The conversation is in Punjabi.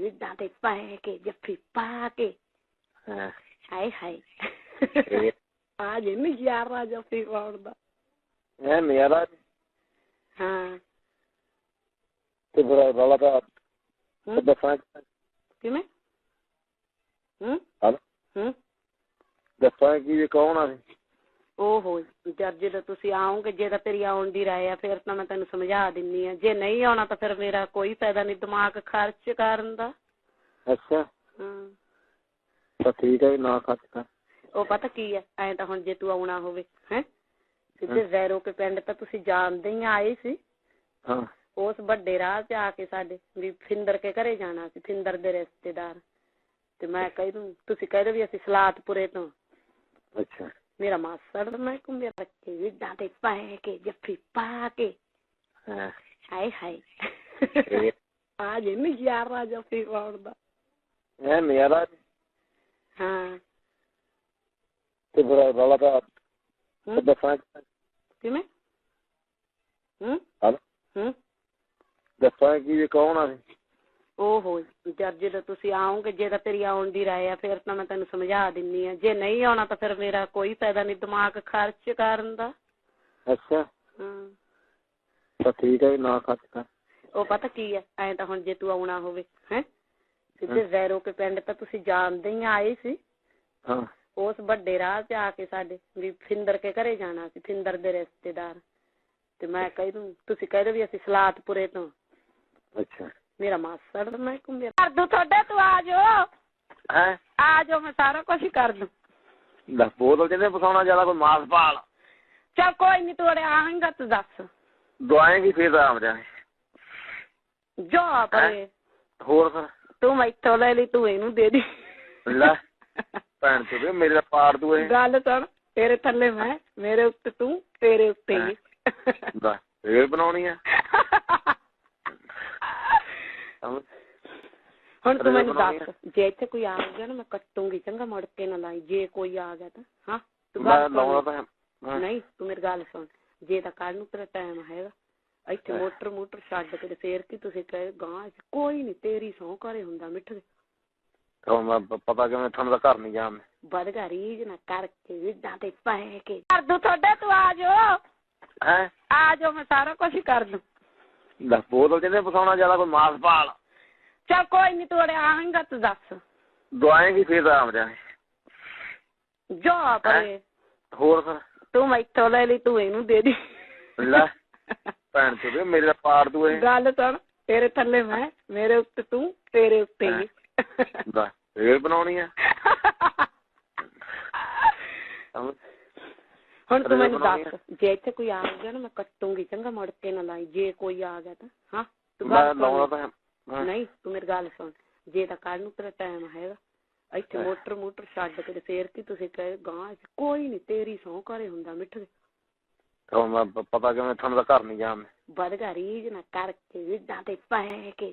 ਵਿਦਾਂ ਤੇ ਪੈ ਕੇ ਜੱਫੀ ਪਾ ਕੇ। ਹਾਂ। ਹਾਏ ਹਾਏ। ਆ ਜੇ ਨਜ਼ਾਰਾ ਜੱਫੀ ਪਾਉਣ ਦਾ। ਇਹ ਨਜ਼ਾਰਾ ਹਾਂ। ਤੇ ਫਿਰ ਰੌਲਾ ਤਾਂ? ਦੱਸਾਂ ਕਿਵੇਂ? ਹੂੰ? ਹੂੰ? ਦੱਸਾਂ ਕੀ ਇਹ ਕੌਣ ਆ ਓਹੋ ਜਦ ਜਦੋਂ ਤੁਸੀਂ ਆਓਗੇ ਜੇ ਤਾਂ ਤੇਰੀ ਆਉਣ ਦੀ ਰਾਏ ਆ ਫਿਰ ਤਾਂ ਮੈਂ ਤੈਨੂੰ ਸਮਝਾ ਦਿੰਨੀ ਆ। ਜੇ ਨਹੀਂ ਆਉਣਾ ਤਾਂ ਫਿਰ ਮੇਰਾ ਕੋਈ ਫਾਇਦਾ ਨਹੀਂ ਦਿਮਾਗ ਖਰਚ ਕਰਨ ਦਾ। ਅੱਛਾ। ਹਾਂ। ਤਾਂ ਠੀਕ ਹੈ ਨਾ ਖਰਚ ਕਰ। ਉਹ ਪਤਾ ਕੀ ਹੈ ਐਂ ਤਾਂ ਹੁਣ ਜੇ ਤੂੰ ਆਉਣਾ ਹੋਵੇ ਹੈ? ਸਿੱਧੇ ਜ਼ੈਰੋ ਕੇ ਪਿੰਡ ਤਾਂ ਤੁਸੀਂ ਜਾਣਦੇ ਹੀ ਆਏ ਸੀ। ਹਾਂ। ਉਸ ਵੱਡੇ ਰਾਹ 'ਚ ਆ ਕੇ ਸਾਡੇ ਵੀ ਫਿੰਦਰ ਕੇ ਘਰੇ ਜਾਣਾ ਸੀ ਫਿੰਦਰ ਦੇ ਰਿਸ਼ਤੇਦਾਰ। ਤੇ ਮੈਂ ਕਹਿ ਦੂੰ ਤੁਸੀਂ ਕਹਿ ਦਿਓ ਵੀ ਅਸੀਂ ਸਲਾਤਪੁਰੇ ਤੋਂ। ਅੱਛਾ। ਮੇਰਾ ਮਾਸੜ ਮੈਂ ਕੁੰਮੇ ਰੱਖੇ ਵਿਦਾਂ ਤੇ ਪੈ ਕੇ ਜੱਫੀ ਪਾ ਕੇ। ਹਾਏ ਹਾਏ। ਆ ਜੇ ਨਜ਼ਾਰਾ ਜੱਫੀ ਪਾਉਣ ਦਾ। ਇਹ ਨਜ਼ਾਰਾ ਹਾਂ। ਤੇ ਫਿਰ ਰੌਲਾ ਤਾਂ? ਦੱਸਾਂ ਕਿਵੇਂ? ਹੂੰ। ਹੂੰ। ਦੱਸਾਂ ਕੀ ਇਹ ਕੌਣ ਆ ਓਹੋ ਜਦ ਜਦੋਂ ਤੁਸੀਂ ਆਓਗੇ ਜੇ ਤਾਂ ਤੇਰੀ ਆਉਣ ਦੀ ਰਾਏ ਆ ਫਿਰ ਤਾਂ ਮੈਂ ਤੈਨੂੰ ਸਮਝਾ ਦਿੰਨੀ ਆ। ਜੇ ਨਹੀਂ ਆਉਣਾ ਤਾਂ ਫਿਰ ਮੇਰਾ ਕੋਈ ਫਾਇਦਾ ਨਹੀਂ ਦਿਮਾਗ ਖਰਚ ਕਰਨ ਦਾ। ਅੱਛਾ। ਹਾਂ। ਤਾਂ ਠੀਕ ਹੈ ਨਾ ਖਰਚ ਕਰ। ਉਹ ਪਤਾ ਕੀ ਹੈ ਐਂ ਤਾਂ ਹੁਣ ਜੇ ਤੂੰ ਆਉਣਾ ਹੋਵੇ ਹੈ? ਸਿੱਧੇ ਜ਼ੈਰੋ ਕੇ ਪਿੰਡ ਤਾਂ ਤੁਸੀਂ ਜਾਣਦੇ ਹੀ ਆਏ ਸੀ। ਹਾਂ। ਉਸ ਵੱਡੇ ਰਾਹ 'ਚ ਆ ਕੇ ਸਾਡੇ ਵੀ ਫਿੰਦਰ ਕੇ ਘਰੇ ਜਾਣਾ ਸੀ ਫਿੰਦਰ ਦੇ ਰਿਸ਼ਤੇਦਾਰ। ਤੇ ਮੈਂ ਕਹਿ ਦੂੰ ਤੁਸੀਂ ਕਹਿ ਦਿਓ ਵੀ ਅਸੀਂ ਸਲਾਤਪੁਰੇ ਤੋਂ। ਅੱਛਾ। ਮੇਰਾ ਮਾਸੜ ਮੈਂ ਕੁੰਮੇ ਕਰ ਦੂੰ ਤੁਹਾਡੇ ਤੂੰ ਆ ਜਾਓ। ਹੈ? ਆ ਜਾਓ ਮੈਂ ਸਾਰਾ ਕੁਝ ਕਰ ਦੂੰ। ਦੱਸ ਬੋਤਲ ਜਿਹਨੇ ਫਸਾਉਣਾ ਜ਼ਿਆਦਾ ਕੋਈ ਮਾਸ ਪਾਲ ਚੱਲ ਕੋਈ ਨਹੀਂ ਤੂੰ ਆਏਂਗਾ ਤੂੰ ਦੱਸ। ਦਵਾਏਂਗੀ ਫੇਰ ਆਮ ਜਾਏ। ਜਾ ਪਰੇ ਹੋਰ ਫਿਰ? ਤੂੰ ਮੈਥੋਂ ਲੈ ਲਈ ਤੂੰ ਇਹਨੂੰ ਦੇ ਦੀ। ਲੈ ਭੈਣ ਚੋਦ ਮੇਰੇ ਦਾ ਪਾੜ ਦੂ ਇਹ। ਗੱਲ ਸੁਣ ਤੇਰੇ ਥੱਲੇ ਮੈਂ ਮੇਰੇ ਉੱਤੇ ਤੂੰ ਤੇਰੇ ਉੱਤੇ ਹੀ? ਫੇਰ ਬਣਾਉਣੀ ਆ। ਸਮਝ? ਹੁਣ ਤੂੰ ਮੈਨੂੰ ਦੱਸ ਜੇ ਇੱਥੇ ਕੋਈ ਆ ਗਿਆ ਨਾ ਮੈਂ ਕੱਟੂੰਗੀ ਚੰਗਾ ਮੁੜ ਕੇ ਨਾ ਲਾਈ। ਜੇ ਕੋਈ ਆ ਗਿਆ ਤਾਂ ਹਾਂ ਤੂੰ ਮੈਂ ਗੱਲ ਸੁਣ। ਨਹੀਂ ਤੂੰ ਮੇਰੀ ਗੱਲ ਸੁਣ। ਜੇ ਤਾਂ ਕੱਲ ਨੂੰ ਤੇਰਾ ਟਾਈਮ ਹੈਗਾ ਇੱਥੇ ਮੋਟਰ ਮੋਟਰ ਛੱਡ ਕੇ ਫੇਰ ਕੀ ਤੁਸੀਂ ਕਹੇ ਗਾਂ ਕੋਈ ਨਹੀਂ ਤੇਰੀ ਸਹੁੰ ਘਰੇ ਹੁੰਦਾ ਮਿੱਠੇ ਤਾਂ ਮੈਂ ਪ- ਪਤਾ ਕਿਵੇਂ ਤੁਹਾਨੂੰ ਤਾਂ ਘਰ ਨਹੀਂ ਜਾਣ ਬਦਗਾ ਰੀਝ ਨਾ ਕਰਕੇ ਵਿਦਾਂ ਤੇ ਪੈ ਕੇ। ਕਰ ਦੂੰ ਤੁਹਾਡੇ ਤੂੰ ਆ ਜਾਓ। ਹੈ? ਆ ਜਾਓ ਮੈਂ ਸਾਰਾ ਕੁਝ ਕਰ ਦੂੰ। ਦੱਸ ਬੋਤਲ ਜਿਹਨੇ ਫਸਾਉਣਾ ਜ਼ਿਆਦਾ ਕੋਈ ਮਾਸ ਪਾਲ ਚੱਲ ਕੋਈ ਨਹੀਂ ਤੂੰ ਆਏਂਗਾ ਤੂੰ ਦੱਸ। ਦਵਾਏਂਗੀ ਫੇਰ ਆਮ ਜਾਏ। ਜਾ ਪਰੇ। ਹੋਰ ਫਿਰ? ਤੂੰ ਮੈਥੋਂ ਲੈ ਲਈ ਤੂੰ ਇਹਨੂੰ ਦੇ ਦੀ। ਲੈ ਭੈਣ ਚੋਦ ਮੇਰੇ ਦਾ ਪਾੜ ਇਹ। ਗੱਲ ਸੁਣ ਤੇਰੇ ਥੱਲੇ ਮੈਂ ਮੇਰੇ ਉੱਤੇ ਤੂੰ ਤੇਰੇ ਉੱਤੇ ਹੀ। ਦੱਸ ਫੇਰ ਬਣਾਉਣੀ ਆ? ਹੁਣ ਤੂੰ ਮੈਨੂੰ ਦੱਸ ਜੇ ਇੱਥੇ ਕੋਈ ਆ ਗਿਆ ਨਾ ਮੈਂ ਕੱਟੂੰਗੀ ਚੰਗਾ ਮੁੜ ਕੇ ਨਾ ਲਾਈ। ਜੇ ਕੋਈ ਆ ਗਿਆ ਤਾਂ ਹਾਂ ਤੂੰ ਮੈਂ ਗੱਲ ਲਾਉਣਾ ਸੁਣ। ਨਹੀਂ ਤੂੰ ਮੇਰੀ ਗੱਲ ਸੁਣ। ਜੇ ਤਾਂ ਕੱਲ ਨੂੰ ਤੇਰਾ ਟਾਈਮ ਹੈਗਾ ਇੱਥੇ। ਮੋਟਰ ਮੋਟਰ ਛੱਡ ਕੇ ਫੇਰ ਕੀ ਤੁਸੀਂ ਕਹੇ ਗਾਂ ਕੋਈ ਨਹੀਂ ਤੇਰੀ ਸਹੁੰ ਘਰੇ ਹੁੰਦਾ ਮਿੱਠੇ ਤਾਂ ਮੈਂ ਪਤਾ ਕਿਵੇਂ ਤੁਹਾਨੂੰ ਤਾਂ ਘਰ ਨਹੀਂ ਜਾਣ ਬਦਗਾ ਰੀਝ ਨਾ ਕਰਕੇ ਵਿਦਾਂ ਤੇ ਪੈ ਕੇ